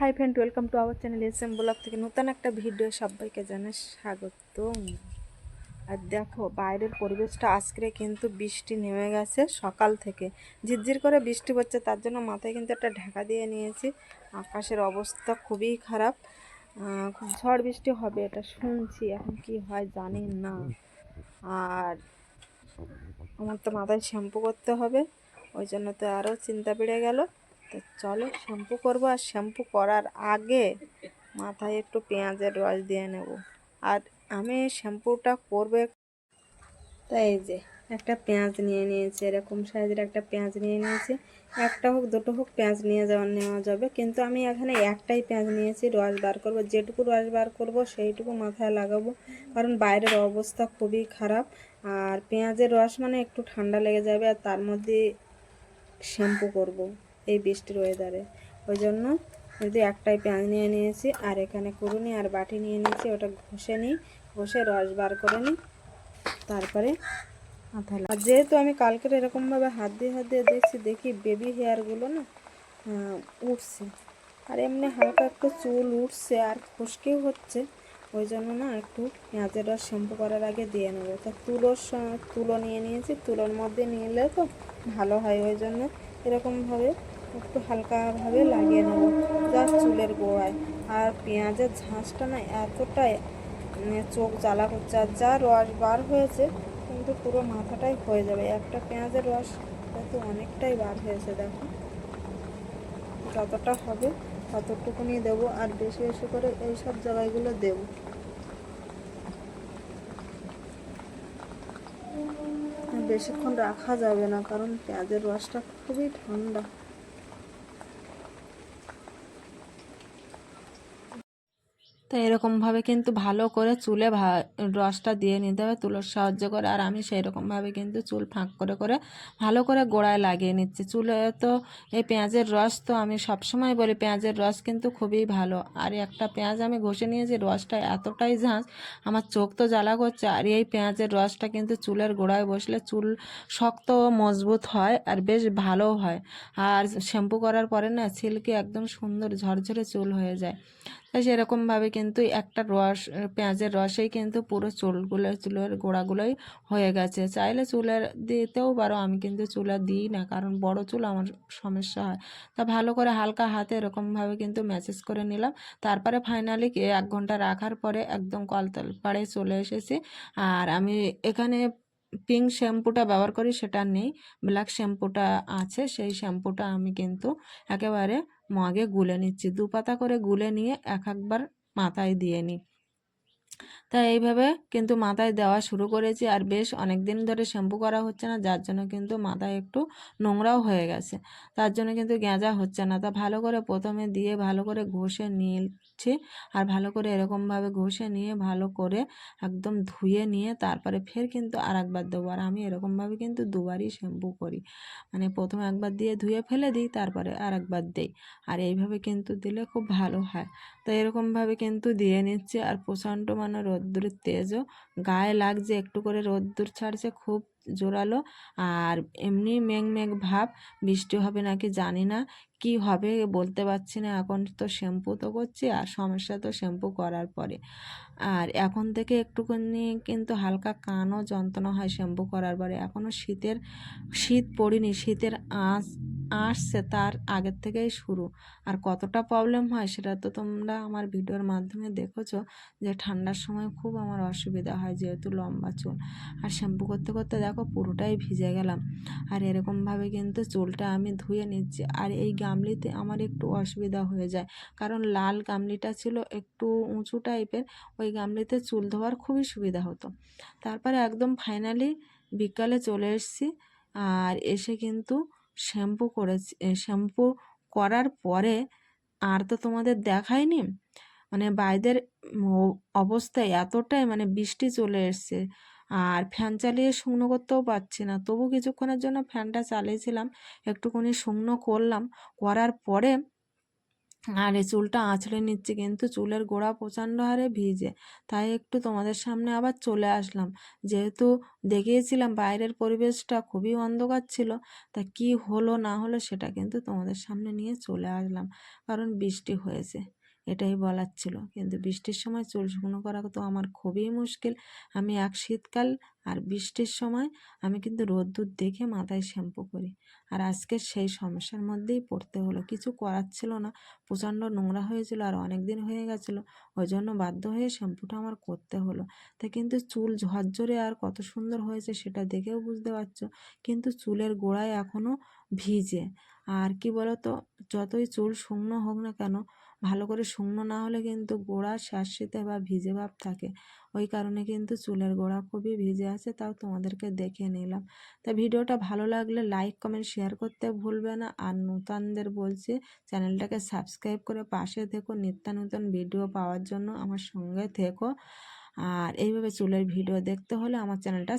Hi friend welcome to our channel S M blog থেকে নতুন একটা ভিডিও সবাইকে জানাই স্বাগত আর দেখো, বাইরের পরিবেশটা আজকে কিন্তু বৃষ্টি নেমে গেছে সকাল থেকে। ঝিরঝির করে বৃষ্টি পড়ছে, তার জন্য মাথায় কিন্তু একটা ঢাকা দিয়ে নিয়েছি। আকাশের অবস্থা খুবই খারাপ। খুব ঝড় বৃষ্টি হবে এটা শুনছি, এখন কি হয় জানি না। আর আমার তো মাথায় শ্যাম্পু করতে হবে, ওই জন্য তো আরও চিন্তা বেড়ে গেল। তো চলো শ্যাম্পু করব আর শ্যাম্পু করার আগে মাথায় একটু পেঁয়াজের রস দিয়ে নেব। আর আমি শ্যাম্পুটা করবে তাই এই যে, একটা পেঁয়াজ নিয়ে নিয়েছি, এরকম সাইজের একটা পেঁয়াজ নিয়ে নিয়েছি। একটা হোক, দুটো হোক, পেঁয়াজ নিয়ে যাওয়া, নেওয়া যাবে। কিন্তু আমি এখানে একটাই পেঁয়াজ নিয়েছি, রস বার করব। যেটুকু রস বার করব, সেইটুকু মাথায় লাগাবো। কারণ বাইরের অবস্থা খুবই খারাপ। আর পেঁয়াজের রস মানে একটু ঠান্ডা লেগে যাবে, আর তার মধ্যে শ্যাম্পু করব। এই বৃষ্টির ওয়েদারে ওই জন্য যদি একটাই পেঁয়াজ নিয়ে নিয়েছি, আর এখানে কুড়ুনি আর বাটি নিয়ে নিয়েছি, ওটা ঘষে নিই, ঘষে রস বার করে নিই, তারপরে মাথায় আর যেহেতু আমি কালকের এরকমভাবে হাত দিয়ে হাত দিয়ে দেখছি দেখি বেবি হেয়ারগুলো না উঠছে। আর এমনি হালকা একটু চুল উঠছে, আর খুশকিও হচ্ছে। ওই জন্য না একটু পেঁয়াজের রস শ্যাম্পু করার আগে দিয়ে নেব। তা তুলোর তুলো নিয়ে নিয়েছি, তুলোর মধ্যে নিলে তো ভালো হয়। ওই জন্য এরকমভাবে একটু হালকাভাবে লাগিয়ে নেব। যা চুলের গোড়ায়। আর পেঁয়াজের ঝাঁসটা না এতটাই মানে চোখ জ্বালা করছে। আর যা রস বার হয়েছে, কিন্তু পুরো মাথাটাই হয়ে যাবে। একটা পেঁয়াজের রস কিন্তু অনেকটাই বার হয়েছে, দেখো। যতটা হবে ততটুকুনি দেবো, আর বেশি বেশি করে এই সব জায়গাগুলো দেবো। বেশিক্ষণ রাখা যাবে না, কারণ পেঁয়াজের রসটা খুবই ঠান্ডা। তো এরকমভাবে কিন্তু ভালো করে চুলে রসটা দিয়ে নিতে হবে, তুলোর সাহায্য করে। আর আমি সেই রকমভাবে কিন্তু চুল ফাঁক করে করে ভালো করে গোড়ায় লাগিয়ে নিচ্ছি। চুলে তো এই পেঁয়াজের রস তো আমি সবসময় বলি, পেঁয়াজের রস কিন্তু খুবই ভালো। আর একটা পেঁয়াজ আমি ঘষে নিয়েছি, রসটা এতটাই ঝাঁঝ আমার চোখ তো জ্বালা করছে। আর এই পেঁয়াজের রসটা কিন্তু চুলের গোড়ায় বসলে চুল শক্ত মজবুত হয় আর বেশ ভালো হয়। আর শ্যাম্পু করার পরে না, সিল্কি একদম সুন্দর ঝরঝরে চুল হয়ে যায়। সেরকমভাবে কিন্তু একটা রস পেঁয়াজের রসেই কিন্তু পুরো চুলগুলো, চুলের গোড়াগুলোই হয়ে গেছে। চাইলে চুলের দিতেও পারো, আমি কিন্তু চুলে দিই না, কারণ বড় চুল আমার সমস্যা হয়। তা ভালো করে হালকা হাতে এরকমভাবে কিন্তু ম্যাসেজ করে নিলাম। তারপরে ফাইনালি এক ঘণ্টা রাখার পরে একদম কলতল পাড়ে চলে এসেছি। আর আমি এখানে পিঙ্ক শ্যাম্পুটা ব্যবহার করি, সেটা নেই। ব্ল্যাক শ্যাম্পুটা আছে, সেই শ্যাম্পুটা আমি কিন্তু একেবারে মগে গুলে নিচ্ছি। দু পাতা করে গুলে নিয়ে এক একবার মাথায় দিয়ে নিই। তা এইভাবে কিন্তু মাথায় দেওয়া শুরু করেছি। আর বেশ অনেক দিন ধরে শ্যাম্পু করা হচ্ছে না, যার জন্য কিন্তু মাথায় একটু নোংরাও হয়ে গেছে। তার জন্য কিন্তু গেঁজা হচ্ছে না। তা ভালো করে প্রথমে দিয়ে ভালো করে ঘষে নিচ্ছি আর ভালো করে এরকমভাবে ঘষে নিয়ে ভালো করে একদম ধুয়ে নিয়ে তারপরে ফের কিন্তু আর একবার দেবো। আর আমি এরকমভাবে কিন্তু দুবারই শ্যাম্পু করি। মানে প্রথমে একবার দিয়ে ধুয়ে ফেলে দিই, তারপরে আর একবার দিই। আর এইভাবে কিন্তু দিলে খুব ভালো হয়। তো এরকমভাবে কিন্তু দিয়ে নিচ্ছে। আর প্রচণ্ড মানে রোদ্দুরের তেজও গায়ে লাগছে একটু করে রোদ্দুর ছাড়ছে, খুব জোরালো। আর এমনি মেঘ মেঘ ভাব। বৃষ্টি হবে নাকি জানি না। কি হবে বলতে পারছি না, এখন তো শ্যাম্পু তো করছি আর সমস্যা তো শ্যাম্পু করার পরে। আর এখন থেকে একটুখানি কিন্তু হালকা কানও যন্ত্রণা হয় শ্যাম্পু করার পরে। এখনও শীতের, শীত পড়িনি, শীতের আঁচ আসছে তার আগের থেকেই শুরু। আর কতটা প্রবলেম হয় সেটা তো তোমরা আমার ভিডিওর মাধ্যমে দেখেছ যে ঠান্ডার সময় খুব আমার অসুবিধা হয় যেহেতু লম্বা চুল। আর শ্যাম্পু করতে করতে দেখো পুরোটাই ভিজে গেলাম। আর এরকমভাবে কিন্তু চুলটা আমি ধুয়ে নিচ্ছি। আর এই গামলিতে আমার একটু অসুবিধা হয়ে যায়। কারণ লাল গামলিটা ছিল একটু উঁচু টাইপের, ওই গামলিতে চুল ধোয়ার খুবই সুবিধা হতো। তারপরে একদম ফাইনালি বিকালে চলে এসেছি আর এসে কিন্তু শ্যাম্পু করেছি শ্যাম্পু করার পরে আর তো তোমাদের দেখায়নি মানে বাইদের ও- অবস্থা এতটাই মানে বৃষ্টি চলে এসছে। আর ফ্যান চালিয়ে শুকনো করতেও পারছি না। তবু কিছুক্ষণের জন্য ফ্যানটা চালিয়েছিলাম, একটুখানি শুকনো করলাম। করার পরে আর এই চুলটা আঁচড়ে নিচ্ছি, কিন্তু চুলের গোড়া প্রচণ্ড হারে ভিজে। তাই একটু তোমাদের সামনে আবার চলে আসলাম। যেহেতু দেখিয়েছিলাম বাইরের পরিবেশটা খুবই অন্ধকার ছিল, তা কি হলো না হলো সেটা কিন্তু তোমাদের সামনে নিয়ে চলে আসলাম, কারণ বৃষ্টি হয়েছে। এটাই বলার ছিল। কিন্তু বৃষ্টির সময় চুল শুকনো করা তো আমার খুবই মুশকিল। আমি এক শীতকাল আর বৃষ্টির সময় আমি কিন্তু রোদ্দুর দেখে মাথায় শ্যাম্পু করি। আর আজকে সেই সমস্যার মধ্যেই পড়তে হলো। কিছু করার ছিল না। প্রচণ্ড নোংরা হয়েছিল আর অনেক দিন হয়ে গেছিল। ওই জন্য বাধ্য হয়ে শ্যাম্পুটা আমার করতে হলো। তা কিন্তু চুল ঝরঝরে আর কত সুন্দর হয়েছে সেটা দেখেও বুঝতে পারছ। কিন্তু চুলের গোড়ায় এখনও ভিজে। আর কি বলো তো যতই চুল শুকনো হোক না কেন ভালো করে শুকনো না হলে কিন্তু গোড়া শাঁসিতে বা ভিজে ভাব থাকে। ওই কারণে কিন্তু চুলের গোড়া খুবই ভিজে আছে, তাও তোমাদেরকে দেখে নিলাম। তা ভিডিওটা ভালো লাগলে লাইক, কমেন্ট, শেয়ার করতে ভুলবে না। আর নূতনদের বলছি, চ্যানেলটাকে সাবস্ক্রাইব করে পাশে থেকো। নিত্য নতুন ভিডিও পাওয়ার জন্য আমার সঙ্গে থেকো। আর এইভাবে চুলের ভিডিও দেখতে হলে আমার চ্যানেলটা